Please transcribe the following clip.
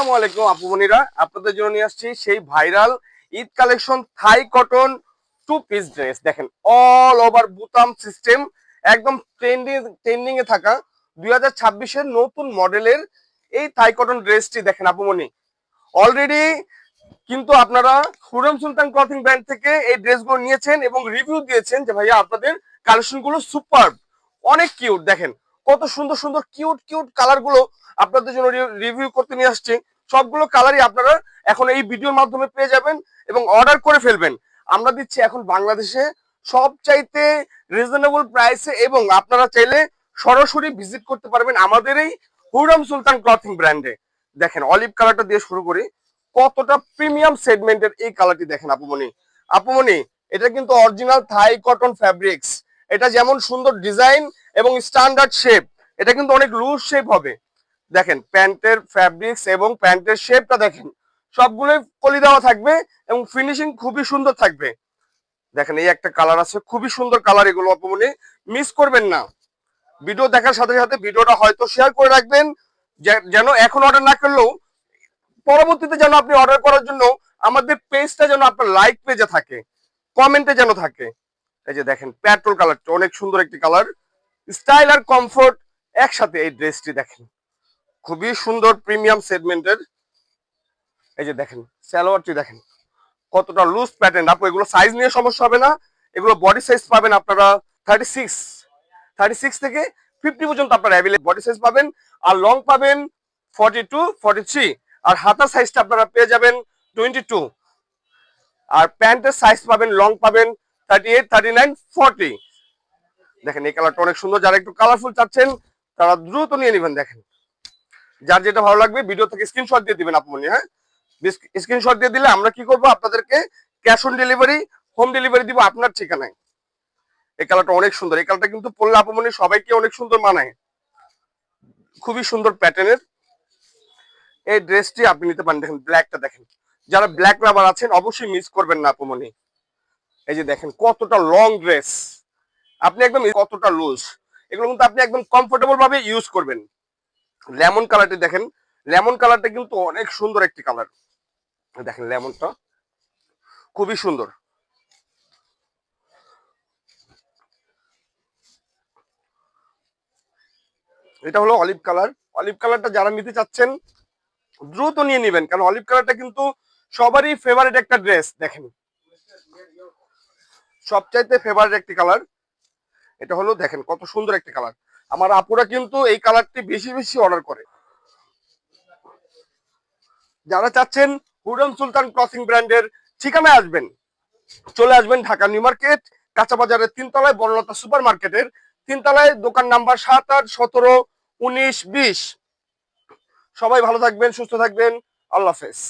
আসসালামু আলাইকুম আপু বোনিরা। আপনাদের জন্য নিয়ে আসছি সেই viral Eid collection Thai cotton two piece dress. দেখেন অল ওভার বুতাম সিস্টেম একদম ট্রেন্ডিং ট্রেন্ডিং এ থাকা। দুই হাজার ছাব্বিশের নতুন মডেলের এই থাই কটন ড্রেসটি দেখেন আপুমনি অলরেডি কিন্তু আপনারা হুরম সুলতান ক্লথিং ব্র্যান্ড থেকে এই ড্রেসগুলো নিয়েছেন এবং রিভিউ দিয়েছেন যে, ভাইয়া, আপনাদের কালেকশনগুলো সুপার অনেক কিউট দেখেন, কত সুন্দর সুন্দর কিউট কিউট কালারগুলো আপনাদের জন্য রিভিউ করতে নিয়ে আসছি। সবগুলো কালারই আপনারা এখন এই ভিডিওর মাধ্যমে পেয়ে যাবেন এবং অর্ডার করে ফেলবেন। আমরা দিচ্ছি এখন বাংলাদেশে সবচাইতে রিজনেবল প্রাইসে এবং আপনারা চাইলে সরাসরি ভিজিট করতে পারবেন আমাদের এই হুরাম সুলতান ক্লথিং ব্র্যান্ডে দেখেন অলিভ কালারটা দিয়ে শুরু করি। কতটা প্রিমিয়াম সেগমেন্টের এই কালারটি দেখেন আপুমনি আপুমনি এটা কিন্তু অরিজিনাল থাই কটন ফ্যাব্রিক্স এটা যেমন সুন্দর ডিজাইন এবং স্ট্যান্ডার্ড শেপ এটা কিন্তু অনেক লুজ শেপ হবে। দেখেন, প্যান্টের ফ্যাব্রিক্স এবং প্যান্টের শেপটা দেখেন, সবগুলোই কলি দেওয়া থাকবে এবং ফিনিশিং খুবই সুন্দর থাকবে। দেখেন, এই একটা কালার আছে, খুবই সুন্দর কালার এগুলো, অপমনি মিস করবেন না। ভিডিও দেখার সাথে সাথে ভিডিওটা হয়তো শেয়ার করে রাখবেন যেন এখন অর্ডার না করলেও পরবর্তীতে যেন আপনি অর্ডার করার জন্য আমাদের পেজটা যেন আপনার লাইক পেজে থাকে কমেন্টে যেন থাকে। এই যে দেখেন পেট্রোল কালারটা অনেক সুন্দর একটি কালার স্টাইল আর কমফোর্ট একসাথে এই ড্রেসটি দেখেন। খুবই সুন্দর প্রিমিয়াম সেগমেন্টের এই যে দেখেন সালোয়ারটি দেখেন, কতটা লুজ প্যাটার্ন আপু, এগুলো সাইজ নিয়ে সমস্যা হবে না। এগুলো বডি সাইজ পাবেন আপনারা থার্টি সিক্স থার্টি সিক্স থেকে ফিফটি পর্যন্ত আপনারা অ্যাভেলেবল বডি সাইজ পাবেন। আর লং পাবেন ফর্টি টু ফর্টি থ্রি আর হাতার সাইজটা আপনারা পেয়ে যাবেন টোয়েন্টি টু আর প্যান্টের সাইজ পাবেন লং পাবেন thirty eight thirty nine forty দেখেন, এই কালারটা অনেক সুন্দর। যারা একটু কালারফুল চাচ্ছেন, তারা দ্রুত নিয়ে নেবেন, দেখেন। যার যেটা ভালো লাগবে ভিডিও থেকে স্ক্রিনশট দিয়ে দিবেন আপনি হ্যাঁ। স্ক্রিনশট দিয়ে দিলে আমরা কি করব? আপনাদেরকে cash on delivery home delivery দিব আপনার ঠিকানায়। এই কালারটা অনেক সুন্দর। এই কালারটা কিন্তু পড়লে আপমনি সবাইকে অনেক সুন্দর মানায়। খুবই সুন্দর প্যাটার্নের এই ড্রেসটি আপনি নিতে পারেন। দেখেন ব্ল্যাকটা দেখেন। যারা ব্ল্যাক লাভার আছেন, অবশ্যই মিস করবেন না আপমনি এই যে দেখেন, কতটা লং ড্রেস আপনি একদম কতটা লুজ এগুলো কিন্তু আপনি একদম কমফোর্টেবল ভাবে ইউজ করবেন। লেমন কালারটি দেখেন। লেমন কালারটা কিন্তু অনেক সুন্দর একটি কালার দেখেন লেমনটা খুবই সুন্দর। এটা হলো অলিভ কালার অলিভ কালারটা যারা নিতে চাচ্ছেন, দ্রুত নিয়ে নেবেন। কারণ অলিভ কালারটা কিন্তু সবারই ফেভারিট একটা ড্রেস দেখেন। সবচাইতে ফেভারিট একটি কালার এটা হলো, দেখেন, কত সুন্দর একটি কালার আমার আপুরা কিন্তু এই কালারটি বেশি বেশি অর্ডার করে। যারা চাচ্ছেন হুডন সুলতান ক্রসিং ব্র্যান্ডের ঠিকানায় আসবেন, চলে আসবেন ঢাকা নিউ মার্কেট, কাঁচা বাজারের তিনতলায় বনলতা সুপার মার্কেটের তিনতলায় দোকান নাম্বার সাত আট সতেরো, উনিশ, বিশ। সবাই ভালো থাকবেন, সুস্থ থাকবেন। আল্লাহ হাফেজ।